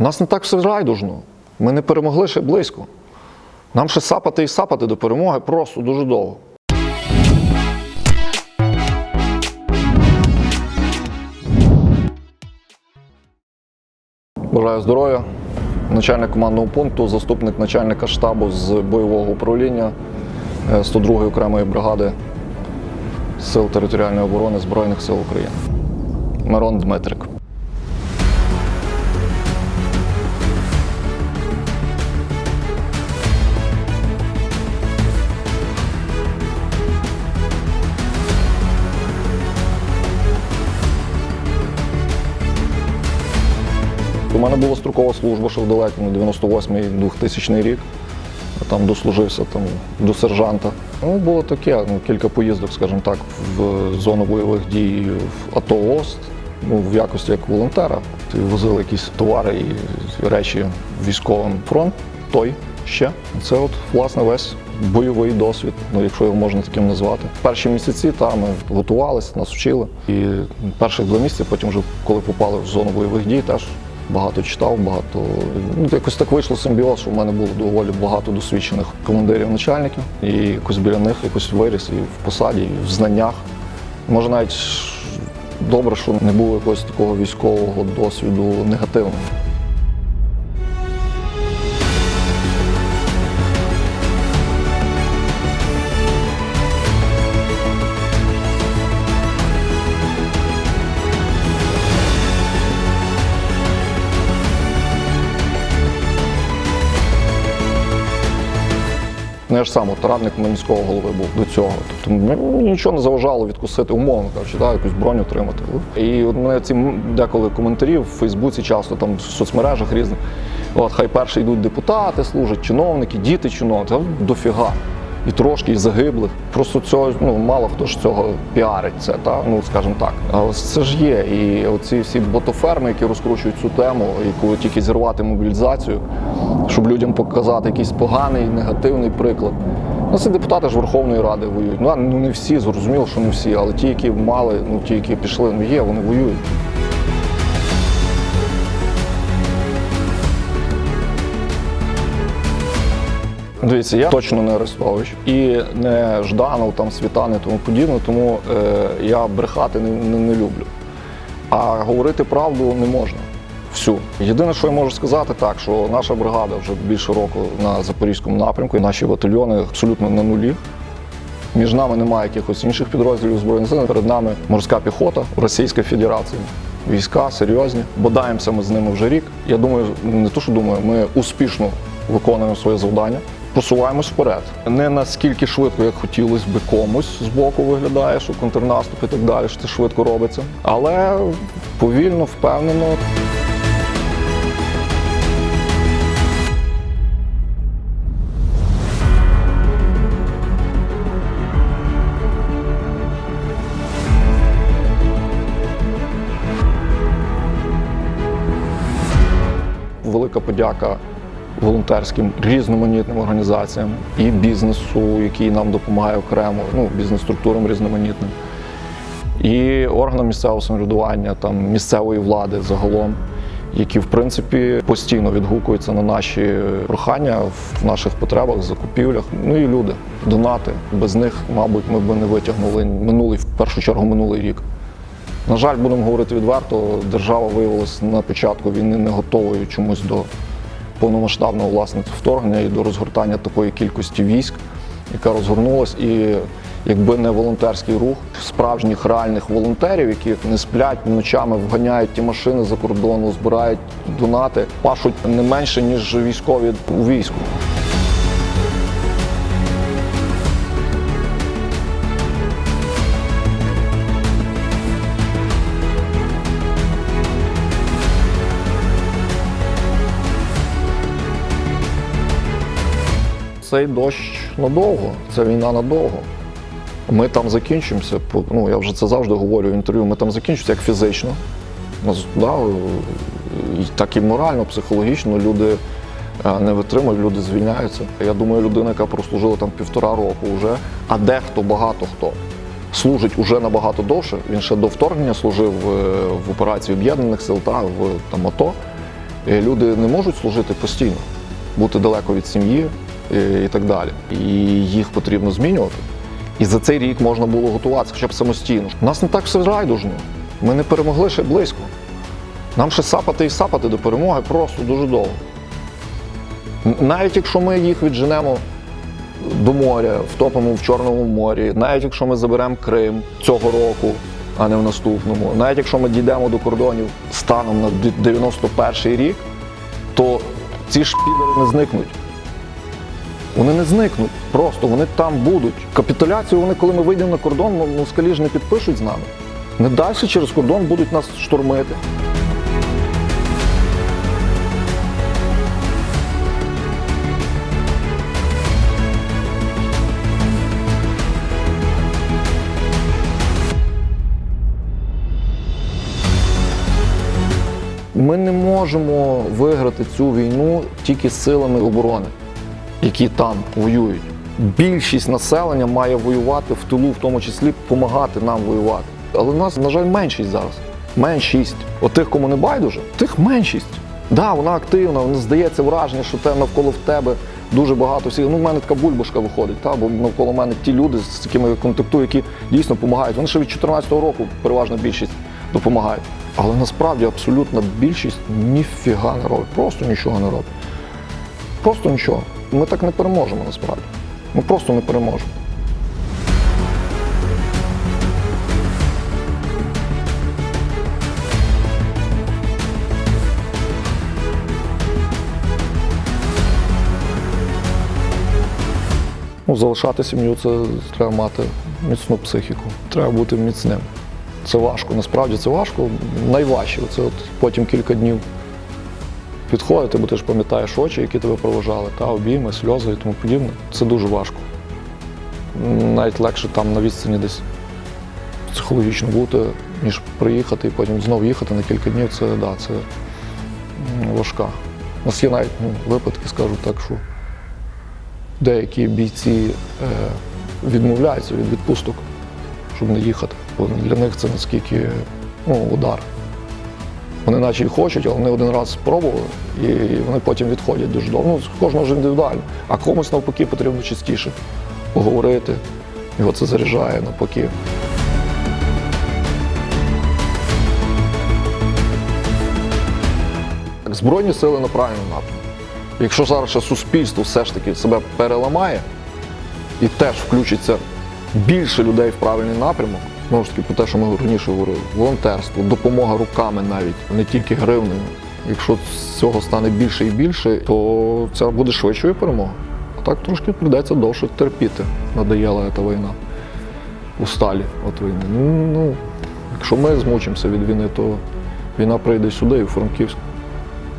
У нас не так все райдужно. Ми не перемогли ще близько. Нам ще сапати і сапати до перемоги просто дуже довго. Бажаю здоров'я. Начальник командного пункту, заступник начальника штабу з бойового управління е, 102-ї окремої бригади Сил територіальної оборони Збройних сил України. Мирон Дмитрик. Була строкова служба, ще в далекому 98-й 2000 рік. Там дослужився там, до сержанта. Ну, було таке, ну, кілька поїздок, скажімо так, в зону бойових дій в АТО ОСТ, ну, в якості як волонтера. Возили якісь товари і речі військовим фронт, той ще. Це от, власне, весь бойовий досвід, ну, якщо його можна таким назвати. Перші місяці там ми готувалися, нас вчили. І перших два місяці, потім вже коли попали в зону бойових дій, теж багато читав, багато. Ну, якось так вийшло симбіоз, що в мене було доволі багато досвідчених командирів, начальників. І якось біля них якось виріс і в посаді, і в знаннях. Може, навіть добре, що не було якогось такого військового досвіду негативного. Я ж сам от радник міського голови був до цього. Тобто нічого не заважало відкусити, умовно кажучи, да, якусь броню отримати. І от мене ці деколи коментарі в Фейсбуці, часто там в соцмережах різних. От хай перші йдуть депутати, служать, чиновники, діти чиновники, дофіга. І трошки і загиблих. Просто цього ну мало хто ж цього піарить це, та ну скажімо так. А це ж є. І оці всі ботоферми, які розкручують цю тему, і коли тільки зірвати мобілізацію, щоб людям показати якийсь поганий, негативний приклад. Ну, це депутати ж Верховної Ради воюють. Ну, ну не всі, зрозуміло, що не всі, але ті, які мали, ну ті, які пішли, ну є, вони воюють. Дивіться, я точно не Арестович і не Жданов, там Світан і тому подібне, тому е, я брехати не, не, не люблю. А говорити правду не можна. Всю. Єдине, що я можу сказати, так, що наша бригада вже більше року на Запорізькому напрямку, і наші батальйони абсолютно на нулі. Між нами немає якихось інших підрозділів Збройних сил. Перед нами морська піхота Російської Федерації. Війська серйозні. Бодаємося ми з ними вже рік. Я думаю, не то, що думаю, ми успішно виконуємо своє завдання. Просуваємось вперед. Не наскільки швидко, як хотілося би комусь з боку виглядає, що контрнаступ і так далі, що це швидко робиться. Але повільно, впевнено. Велика подяка волонтерським різноманітним організаціям і бізнесу, який нам допомагає окремо, ну, бізнес-структурам різноманітним, і органам місцевого самоврядування, там, місцевої влади загалом, які в принципі постійно відгукуються на наші прохання в наших потребах, закупівлях. Ну і люди, донати. Без них, мабуть, ми б не витягнули минулий, в першу чергу, минулий рік. На жаль, будемо говорити відверто, держава виявилася на початку війни не готовою чомусь до повномасштабного власне вторгнення і до розгортання такої кількості військ, яка розгорнулась. І якби не волонтерський рух справжніх реальних волонтерів, які не сплять ночами, вганяють ті машини за кордону, збирають донати, пашуть не менше ніж військові у війську. Цей дощ надовго, це війна надовго. Ми там закінчимося. Ну, я вже це завжди говорю в інтерв'ю. Ми там закінчимося як фізично, да, і так і морально, психологічно. Люди е, не витримують, люди звільняються. Я думаю, людина, яка прослужила там півтора року вже, а дехто багато хто служить уже набагато довше. Він ще до вторгнення служив е, в операції Об'єднаних сил та в там АТО. Е, Люди не можуть служити постійно, бути далеко від сім'ї е, і так далі. І їх потрібно змінювати. І за цей рік можна було готуватися хоча б самостійно. У нас не так все райдужно. Ми не перемогли ще близько. Нам ще сапати і сапати до перемоги просто дуже довго. Навіть якщо ми їх відженемо до моря, втопимо в Чорному морі, навіть якщо ми заберемо Крим цього року, а не в наступному, навіть якщо ми дійдемо до кордонів станом на 91 рік, то ці шпідери не зникнуть. Вони не зникнуть, просто вони там будуть. Капітуляцію вони, коли ми вийдемо на кордон, ну, москалі ж не підпишуть з нами. Не далі через кордон будуть нас штурмити. Ми не можемо виграти цю війну тільки силами оборони, які там воюють. Більшість населення має воювати в тилу, в тому числі допомагати нам воювати. Але нас, на жаль, меншість зараз. Меншість. От тих, кому не байдуже, тих меншість. Да, вона активна, вона здається враження, що те навколо в тебе дуже багато всіх. Ну, в мене така бульбашка виходить, та, бо навколо мене ті люди, з якими я контактую, які дійсно допомагають. Вони ще від 2014 року переважна більшість допомагають. Але насправді абсолютна більшість ніфіга не робить, просто нічого не робить. Просто нічого. Ми так не переможемо насправді. Ми просто не переможемо. Ну, залишати сім'ю це треба мати міцну психіку. Треба бути міцним. Це важко, насправді це важко. Найважче. Це от потім кілька днів підходити, бо ти ж пам'ятаєш очі, які тебе провожали, та обійми, сльози і тому подібне. Це дуже важко. Навіть легше там на відстані десь психологічно бути, ніж приїхати і потім знову їхати на кілька днів. Це да, це важка. У нас є навіть ну, випадки, скажу так, що деякі бійці е, відмовляються від відпусток, щоб не їхати. Бо для них це наскільки ну, удар. Вони наче й хочуть, але вони один раз спробували, і вони потім відходять дуже довго. Ну, кожного ж індивідуально. А комусь навпаки потрібно частіше поговорити. Його це заряджає навпаки. Збройні сили на правильному напрямку. Якщо зараз ще суспільство все ж таки себе переламає і теж включиться більше людей в правильний напрямок, знову ж таки, про те, що ми раніше говорили, волонтерство, допомога руками навіть, не тільки гривнею. Якщо цього стане більше і більше, то це буде швидшою перемога. А так трошки прийдеться довше терпіти. Надоїла ця війна. Усталі від війни. Ну, ну, якщо ми змучимося від війни, то війна прийде сюди, і в Франківськ.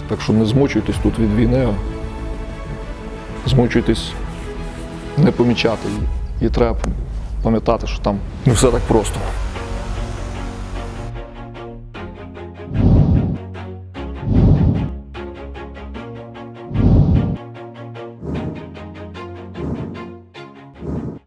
Так що не змучуйтесь тут від війни, а змучуйтесь не помічати її. І треба пам'ятати, що там не все так просто.